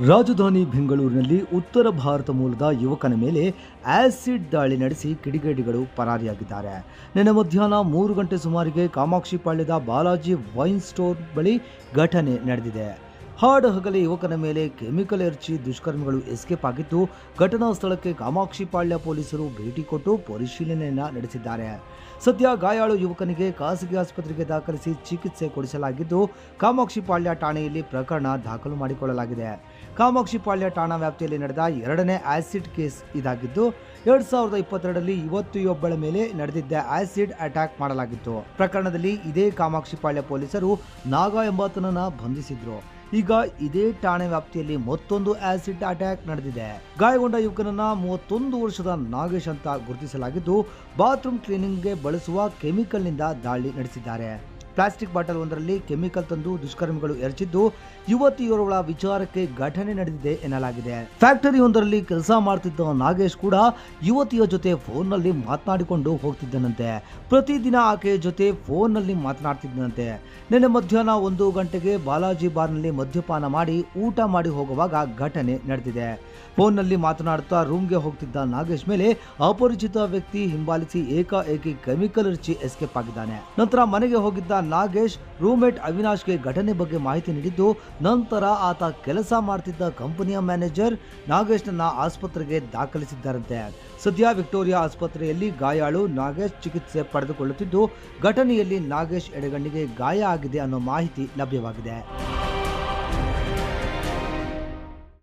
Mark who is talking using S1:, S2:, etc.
S1: ರಾಜಧಾನಿ ಬೆಂಗಳೂರಿನಲ್ಲಿ ಉತ್ತರ ಭಾರತ ಮೂಲದ ಯುವಕನ ಮೇಲೆ ಆಸಿಡ್ ದಾಳಿ ನಡೆಸಿ ಕಿಡಿಗೇಡಿಗಳು ಪರಾರಿಯಾಗಿದ್ದಾರೆ. ನಿನ್ನೆ ಮಧ್ಯಾಹ್ನ ಮೂರು ಗಂಟೆ ಸುಮಾರಿಗೆ ಕಾಮಾಕ್ಷಿಪಾಳ್ಯದ ಬಾಲಾಜಿ ವೈನ್ ಸ್ಟೋರ್ ಬಳಿ ಘಟನೆ ನಡೆದಿದೆ. ಹಾಡು ಹಗಲಿ ಯುವಕನ ಮೇಲೆ ಕೆಮಿಕಲ್ ಎರಚಿ ದುಷ್ಕರ್ಮಿಗಳು ಎಸ್ಕೇಪ್ ಆಗಿದ್ದು, ಘಟನಾ ಸ್ಥಳಕ್ಕೆ ಕಾಮಾಕ್ಷಿಪಾಳ್ಯ ಪೊಲೀಸರು ಭೇಟಿ ಕೊಟ್ಟು ಪರಿಶೀಲನೆಯನ್ನು ನಡೆಸಿದ್ದಾರೆ. ಸದ್ಯ ಗಾಯಾಳು ಯುವಕನಿಗೆ ಖಾಸಗಿ ಆಸ್ಪತ್ರೆಗೆ ದಾಖಲಿಸಿ ಚಿಕಿತ್ಸೆ ಕೊಡಿಸಲಾಗಿದ್ದು ಕಾಮಾಕ್ಷಿಪಾಳ್ಯ ಠಾಣೆಯಲ್ಲಿ ಪ್ರಕರಣ ದಾಖಲು ಮಾಡಿಕೊಳ್ಳಲಾಗಿದೆ. ಕಾಮಾಕ್ಷಿಪಾಳ್ಯ ಠಾಣಾ ವ್ಯಾಪ್ತಿಯಲ್ಲಿ ನಡೆದ ಎರಡನೇ ಆಸಿಡ್ ಕೇಸ್ ಇದಾಗಿದ್ದು, ಎರಡ್ ಸಾವಿರದ ಇಪ್ಪತ್ತೆರಡರಲ್ಲಿ ಯುವತಿಯೊಬ್ಬಳ ಮೇಲೆ ನಡೆದಿದ್ದ ಆಸಿಡ್ ಅಟ್ಯಾಕ್ ಮಾಡಲಾಗಿತ್ತು. ಪ್ರಕರಣದಲ್ಲಿ ಇದೇ ಕಾಮಾಕ್ಷಿಪಾಳ್ಯ ಪೊಲೀಸರು ನಾಗಾ ಎಂಬಾತನನ್ನು ಬಂಧಿಸಿದ್ರು. ಈಗ ಇದೇ ಠಾಣೆ ವ್ಯಾಪ್ತಿಯಲ್ಲಿ ಮತ್ತೊಂದು ಆಸಿಡ್ ಅಟ್ಯಾಕ್ ನಡೆದಿದೆ. ಗಾಯಗೊಂಡ ಯುವಕನನ್ನ ಮೂವತ್ತೊಂದು ವರ್ಷದ ನಾಗೇಶ್ ಅಂತ ಗುರುತಿಸಲಾಗಿದ್ದು, ಬಾತ್ರೂಮ್ ಕ್ಲೀನಿಂಗ್ಗೆ ಬಳಸುವ ಕೆಮಿಕಲ್ನಿಂದ ದಾಳಿ ನಡೆಸಿದ್ದಾರೆ. ಪ್ಲಾಸ್ಟಿಕ್ ಬಾಟಲ್ ಒಂದರಲ್ಲಿ ಕೆಮಿಕಲ್ ತಂದು ದುಷ್ಕರ್ಮಿಗಳು ಎರಚಿದ್ದು ಯುವತಿಯೋರ್ವಳ ವಿಚಾರಕ್ಕೆ ಘಟನೆ ನಡೆದಿದೆ ಎನ್ನಲಾಗಿದೆ. ಫ್ಯಾಕ್ಟರಿಯೊಂದರಲ್ಲಿ ಕೆಲಸ ಮಾಡ್ತಿದ್ದ ನಾಗೇಶ್ ಕೂಡ ಯುವತಿಯ ಜೊತೆ ಫೋನ್ನಲ್ಲಿ ಮಾತನಾಡಿಕೊಂಡು ಹೋಗ್ತಿದ್ದನಂತೆ. ಪ್ರತಿದಿನ ಆಕೆಯ ಜೊತೆ ಫೋನ್ನಲ್ಲಿ ಮಾತನಾಡ್ತಿದ್ದನಂತೆ. ನಿನ್ನೆ ಮಧ್ಯಾಹ್ನ ಒಂದು ಗಂಟೆಗೆ ಬಾಲಾಜಿ ಬಾರ್ನಲ್ಲಿ ಮದ್ಯಪಾನ ಮಾಡಿ ಊಟ ಮಾಡಿ ಹೋಗುವಾಗ ಘಟನೆ ನಡೆದಿದೆ. ಫೋನ್ನಲ್ಲಿ ಮಾತನಾಡುತ್ತಾ ರೂಮ್ಗೆ ಹೋಗ್ತಿದ್ದ ನಾಗೇಶ್ ಮೇಲೆ ಅಪರಿಚಿತ ವ್ಯಕ್ತಿ ಹಿಂಬಾಲಿಸಿ ಏಕಾಏಕಿ ಕೆಮಿಕಲ್ ರುಚಿ ಎಸ್ಕೇಪ್ ಆಗಿದ್ದಾನೆ. ನಂತರ ಮನೆಗೆ ಹೋಗಿದ್ದ ನಾಗೇಶ್ ರೂಮೇಟ್ ಅವಿನಾಶ್ಗೆ ಘಟನೆ ಬಗ್ಗೆ ಮಾಹಿತಿ ನೀಡಿದ್ದು, ನಂತರ ಆತ ಕೆಲಸ ಮಾಡ್ತಿದ್ದ ಕಂಪನಿಯ ಮ್ಯಾನೇಜರ್ ನಾಗೇಶ್ನನ್ನ ಆಸ್ಪತ್ರೆಗೆ ದಾಖಲಿಸಿದ್ದಾರಂತೆ. ಸದ್ಯ ವಿಕ್ಟೋರಿಯಾ ಆಸ್ಪತ್ರೆಯಲ್ಲಿ ಗಾಯಾಳು ನಾಗೇಶ್ ಚಿಕಿತ್ಸೆ ಪಡೆದುಕೊಳ್ಳುತ್ತಿದ್ದು, ಘಟನೆಯಲ್ಲಿ ನಾಗೇಶ್ ಎಡಗಣ್ಣಿಗೆ ಗಾಯ ಆಗಿದೆ ಅನ್ನೋ ಮಾಹಿತಿ ಲಭ್ಯವಾಗಿದೆ.